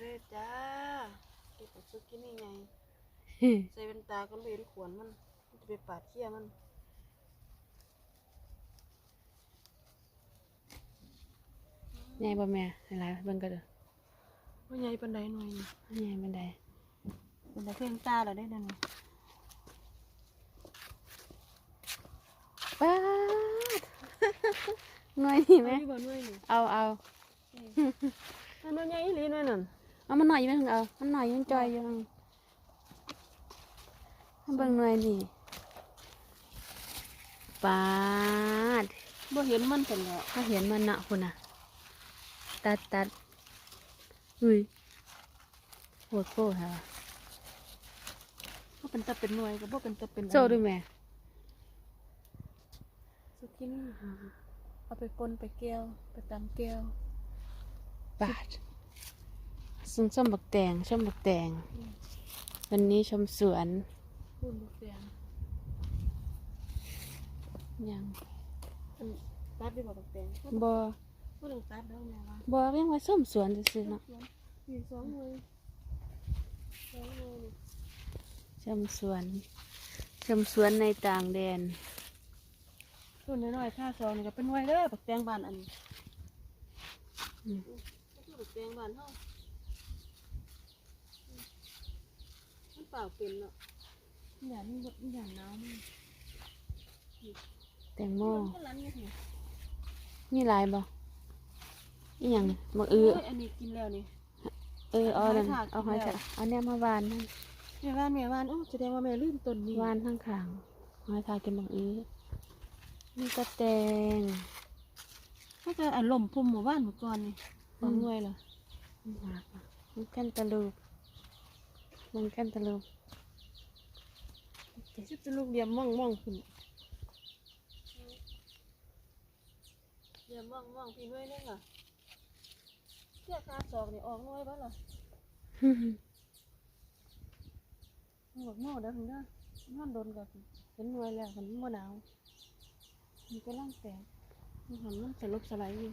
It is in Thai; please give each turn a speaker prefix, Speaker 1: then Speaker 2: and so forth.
Speaker 1: เด้อจ้าเก็บไปซุกกินนี่ไงใส่เป็นตาก็เลยเห็นขวนมันมันจะไปปาดเขี้ยมัน
Speaker 2: ใหญ่บ่แม่หลายๆเบิ่งก็เด้อ
Speaker 1: ว่าใหญ่ปันไดหน่อยนี่
Speaker 2: ใหญ่บันได
Speaker 1: เป็นตาเพ่งตาแล้วได้อเดัน
Speaker 2: ป๊าด หน่วยนี่ไหม
Speaker 1: บ่หน่วยนี่
Speaker 2: เอาเอา
Speaker 1: อันนั้นใหญ่อีหลีหน่วยนั่น
Speaker 2: เอามันหน่อยอยู่ไหมถึงเอามันหน่อยอยังจอยอยู่มั่งเอาเบิ่งหน่วยนี่ป๊าด
Speaker 1: บ่เห็นมันกันแล้ว
Speaker 2: ถ้าเห็นมันนะคุณน่ะตัดตัดอุ้ยโหดโป้ฮะ
Speaker 1: ก็เป็นตาเป็นหน่วยก็บ่เป็นตาเป็น
Speaker 2: โซ่ด้วยแม่
Speaker 1: ซุกกินนี่เอาไปปนไปแก้วไปตำแก้ว
Speaker 2: บาท ส้มส้มบักแตงส้มบักแตง วันนี้ชมสวน
Speaker 1: พูนลูกแดง
Speaker 2: ยัง
Speaker 1: อันตัดได้บ่บักแตง
Speaker 2: บอ
Speaker 1: บ่ต้องตัดแล้วแม่ว่า
Speaker 2: บอเรียกว่าส้มสวนซื่อๆเนาะ
Speaker 1: มีสองหน่วยสองหน่วยนี่
Speaker 2: ชมสวนชมสวนในต่างแดน
Speaker 1: ต้นน้อยๆค่าซองนี่ก็เป็นหน่วยเด้อบักแตงบ้านอันนี้
Speaker 2: อืม
Speaker 1: ก็คือบักแตงบ้านเฮาอืมมันเปล่าเป็นเนาะอย่างนี้อย่างน้ำมัน
Speaker 2: แตงโม
Speaker 1: มันก็ร้านนี้สิ
Speaker 2: มีหลายบ่อีหยังนี่บักอือ
Speaker 1: โยอันนี้กินแล้วนี่
Speaker 2: เออเอานั่น
Speaker 1: หอยทาก
Speaker 2: เอาหอย
Speaker 1: กินแล้ว
Speaker 2: ทากเอาเนี่ยมาวานนั่น
Speaker 1: แม่บ้านแม่บ้านโอ้แสดงว่าแม่ลืมต้นนี้
Speaker 2: วานข้างขางหอยทากกินบักอือนี่ก็แตง
Speaker 1: ก็จะอันลมพุ่มหมู่บ้านหมู่ก่อนนี่สองหน่วยเหรอ
Speaker 2: หากอะมันแกันตะลูก มันแกันตะลูก
Speaker 1: สิบเป็นลูกเดียมมองมองขึ้นเดียมมองมองพี่หน่วยนึงอะเสื้อคาซอกนี่ออกน่วยบ้านเหรอบอกโน่เด้อถึงเด้อนอนโดนกับเห็นหน่วยแล้วมันบ่หนาวมันก็ร่างแตกมันหันมันสลบสลายอยู่